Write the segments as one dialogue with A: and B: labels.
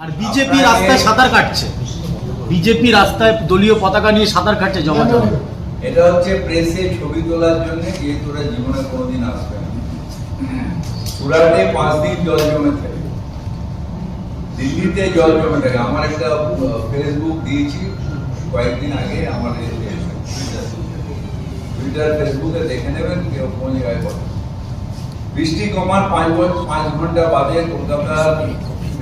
A: আর BJP রাস্তায় সাঁতার কাটছে। বিজেপি রাস্তায় দলীয় পতাকা নিয়ে সাঁতার কাটছে জমা জমা
B: এটা হচ্ছে প্রেসে ছবি তোলার জন্য, যেহেতু ওরা জীবনে কোনোদিন আসবে সুরাটে পাঁচ দিন জল জমে থাকে। দিল্লিতে জল জমে থাকে। আমার একটা ফেসবুক দিয়েছি, কয়েকদিন আগে আমার টুইটার ফেসবুকে দেখে নেবেন, কেউ কোন জায়গায় বৃষ্টি কমার পাঁচ পাঁচ ঘণ্টা বাদে কলকাতার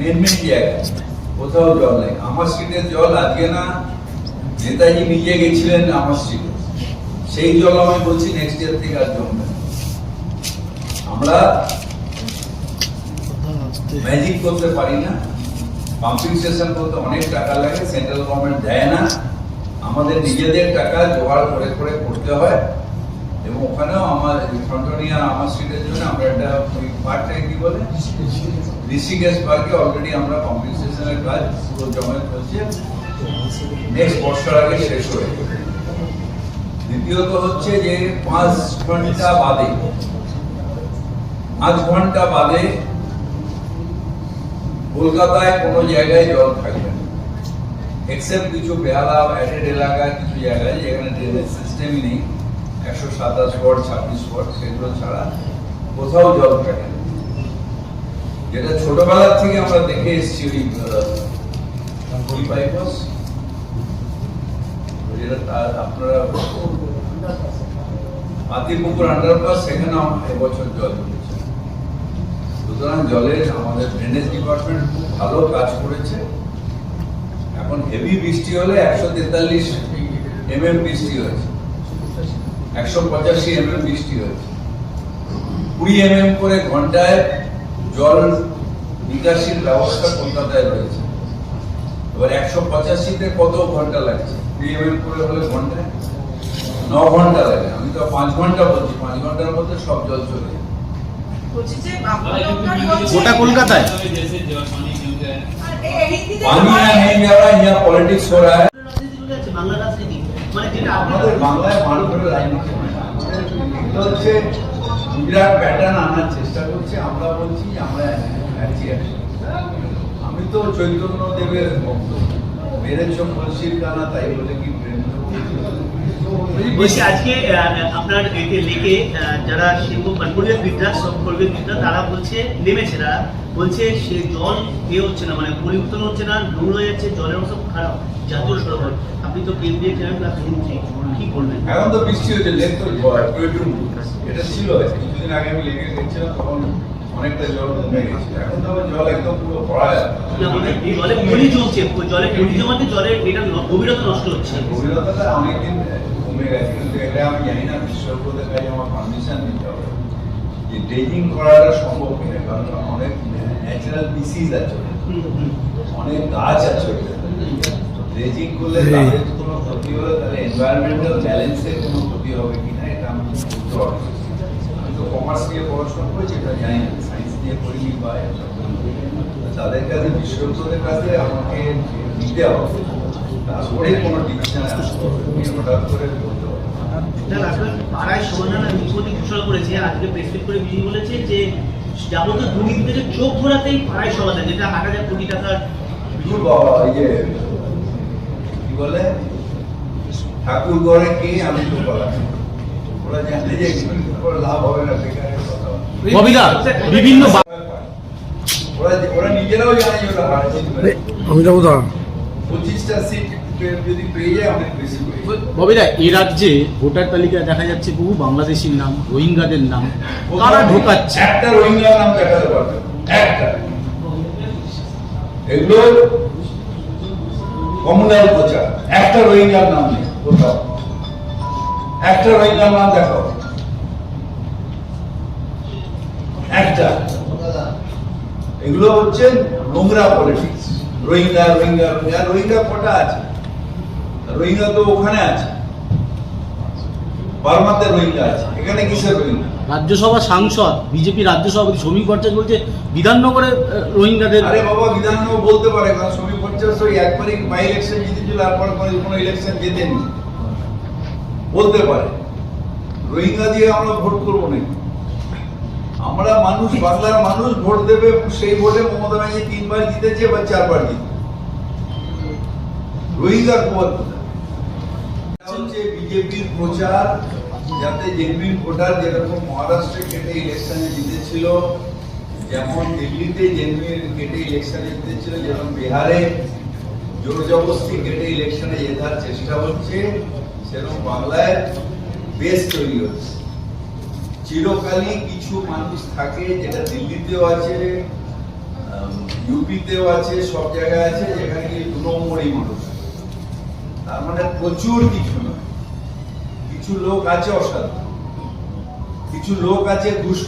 B: মেন মেন জায়গায় কোথাও জল আমার স্ট্রিটের জল আজকে না নেতাজি নিজে গেছিলেন আমার স্ট্রিটে সেই জল আমি বলছি নেক্সট ইয়ার থেকে আর জমবে আমরা ম্যাজিক করতে পারি না। পাম্পিং স্টেশন করতে অনেক টাকা লাগে। সেন্ট্রাল গভর্নমেন্ট দেয় না। আমাদের নিজেদের টাকা জোগাড় করে করে করতে হয়। এবং ওখানেও আমার ফ্রন্টনিয়া আমার স্ট্রিটের জন্য আমরা একটা ওই পার্কটাকে কি বলে ঋষিকেশ পার্কে অলরেডি আমরা পাম্পিং স্টেশনের কাজ পুরো জমে হচ্ছে নেক্সট বর্ষার আগে শেষ হয়ে যাবে। দ্বিতীয়ত হচ্ছে যে পাঁচ ঘণ্টা বাদে, পাঁচ ঘণ্টা বাদে কলকাতায় কোনো জায়গায় জল থাকবে না। এক্সেপ্ট কিছু বেহালা অ্যাডেড এলাকায় কিছু জায়গায়, যেখানে ড্রেনেজ সিস্টেমই নেই। একশো সাতাশ ওয়াট, ছাব্বিশ ওয়াট, সেগুলো ছাড়া কোথাও জল থাকে যেটা ছোটবেলার থেকে আমরা দেখে এসেছি ওই আপনারা পাতিপুকুর আন্ডারপাস সেখানে এবছর জল জমেছে সুতরাং জলের আমাদের ড্রেনেজ ডিপার্টমেন্ট খুব ভালো কাজ করেছে। এখন হেভি বৃষ্টি হলে একশো তেতাল্লিশ এমএম বৃষ্টি হয়েছে। একশো পঁচাশি এমএম বৃষ্টি হয়েছে কুড়ি এমএম করে ঘন্টায় জল নিকাশির ব্যবস্থা কলকাতায় রয়েছে এবার একশো পঁচাশিতে কত ঘন্টা লাগছে কুড়ি এমএম করে হলে ঘন্টায় ন ঘন্টা লাগে আমি তো পাঁচ ঘন্টা বলছি পাঁচ ঘন্টার মধ্যে সব জল চলে যায়
C: বলছি যে আপনার বলছে-
A: গোটা কলকাতায়
C: আর এই- এই দিকে
B: पानी यहाँ नहीं जा रहा है यहाँ पॉलिटिक्स हो रहा है আমাদের বাংলায় হচ্ছে প্যাটার্ন আনার চেষ্টা করছি। আমরা বলছি, আমরা। আমি তো চৈতন্য দেবের ভক্ত। মেরেছ মুন্সির গানা তাই বলে কি প্রেম
D: বলছি আজকে আপনার এতে লেকে যারা শিল্প পরিবেশ বিদ্যা সব পরিবেশ বিদ্যা তারা বলছে নেমেছে তারা বলছে সে জল এ হচ্ছে না মানে পরিবর্তন হচ্ছে না নোংরা হয়ে যাচ্ছে জলের অবস্থা খারাপ জাতীয় সড়ক আপনি তো কেন্দ্রীয় চ্যানেল প্লাস মন্ত্রী কি করবেন
B: এখন তো বৃষ্টি হচ্ছে লেক তো প্রয়োজন এটা ছিল কিছুদিন আগে আমি লেগে গেছিলাম তখন অনেকটা জল কমে গেছিল এখন তো জল একদম পুরো ভরা
D: না, মানে এই জলে পলি জমছে জলে পলি জমাতে জলের এটা গভীরতা নষ্ট হচ্ছে।
B: গভীরতাটা অনেকদিন কমে গেছে। কিন্তু এটা আমি জানি না বিশ্বকোদের কাছে আমার পারমিশন নিতে হবে। যে ড্রেজিং করাটা সম্ভব কিনা কারণ অনেক ন্যাচারাল আছে।
D: হুম।
B: অনেক গাছ আছে ড্রেজিং করলে তাদের কোনো ক্ষতি হলে তাহলে এনভায়রনমেন্টাল ব্যালেন্সের কোনো ক্ষতি হবে কিনা এটা আমি বুঝতে পারছি কমার্স নিয়ে পড়াশোনা করেছি এটা জানি না সায়েন্স নিয়ে পড়িনি বা তাদের কাছে বিশ্বকোদের কাছে আমাকে নিতে হবে। তারপরে কোনো ডিসিশন হঠাৎ করে বলতে হবে
D: পাড়ায় সমাধান ঘোষণা করেছে আজকে করে বলেছে যে যাবতীয় চোখ ঘোরাতেই পাড়ায় সমাধান যেটা আট হাজার কোটি টাকার
B: দূর বাবা কি বলে? ঠাকুর কে আমি তো বলা ওরা জানতে যে এগুলো লাভ হবে না বেকারের কথা।
A: ববিদা বিভিন্ন
B: ওরা ওরা নিজেরাও জানে যে ওরা হার জিতবে
E: অমিতাভ দা
B: পঁচিশটা সিট যদি পেয়ে যায় অনেক বেশি
A: ববিদা এ রাজ্যে ভোটার তালিকায় দেখা যাচ্ছে বহু বাংলাদেশির নাম রোহিঙ্গাদের নাম। কারা ঢোকাচ্ছে?
B: একটা রোহিঙ্গার নাম দেখাতে পারবে। একটা। এগুলো কমনাল প্রচার। একটা রোহিঙ্গার নাম নেই। কোথাও। একটা রোহিঙ্গার নাম দেখাও একটা। এগুলো হচ্ছে নোংরা politics Rohingya Rohingya Rohingya. Rohingya কটা আছে? রোহিঙ্গা তো ওখানে আছে। বার্মাতে রোহিঙ্গা আছে। এখানে কিসের রোহিঙ্গা?
A: রাজ্যসভা সাংসদ বিজেপি রাজ্য সভাপতি ভট্টাচার্য বলছে বিধাননগরে রোহিঙ্গাদের
B: আরে বাবা বিধানসভা বলতে পারে কারণ পঞ্চায়েত ওই একবারই বাই ইলেকশন জিতেছিল আর পরে কোনো ইলেকশন জেতেনি। বলতে পারে। রোহিঙ্গা দিয়ে আমরা ভোট করব না আমরা মানুষ, বাংলার মানুষ ভোট দেবে, সেই ভোটে মমতা ব্যানার্জি তিনবার জিতেছে বা চারবার জিতেছে। রোহিঙ্গার খবর হচ্ছে বিজেপির প্রচার, যাতে জেনুইন ভোটার যেরকম মহারাষ্ট্রে কেটে ইলেকশনে জিতেছিল, যেমন দিল্লিতে জেনুইন কেটে ইলেকশনে জিতেছিল, যেমন বিহারে জোর জবরদস্তি কেটে ইলেকশনে জেতার চেষ্টা হচ্ছে বাংলায় বেশ তৈরি হচ্ছে। চিরকালই কিছু মানুষ থাকে যেটা দিল্লিতেও আছে ইউপিতেও আছে, সব জায়গায় আছে, যেখানে দু নম্বরই মানুষ তার মানে প্রচুর কিছু নয়। কিছু লোক আছে অসাধু কিছু লোক আছে ঘুষ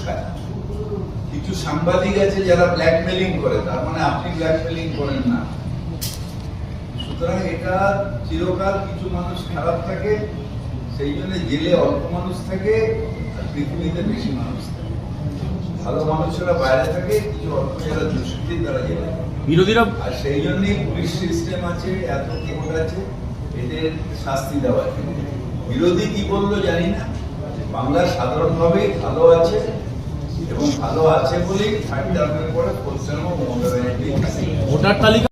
B: কিছু সাংবাদিক আছে যারা ব্ল্যাকমেলিং করে। তার মানে আপনি ব্ল্যাকমেলিং করেন না। সুতরাং এটা চিরকাল কিছু মানুষ খারাপ থাকে সেই জন্য জেলে অল্প মানুষ থাকে আর পৃথিবীতে বেশি মানুষ থাকে। ভালো মানুষেরা বাইরে থাকে কিছু অল্প যারা দুষ্কৃতি তারা জেলে
A: বিরোধীরা
B: আর সেই জন্যই পুলিশ সিস্টেম আছে এত কোর্ট আছে এদের শাস্তি দেওয়া বিরোধী কি বলল জানি না। বাংলা সাধারণভাবে ভালো আছে এবং ভালো আছে বলেই থার্ড টার্মের পরে পশ্চিমবঙ্গ মমতা ব্যানার্জি
A: ভোটার তালিকা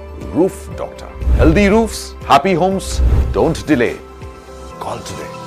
E: Roof Doctor. Healthy roofs, happy homes. Don't delay. Call today.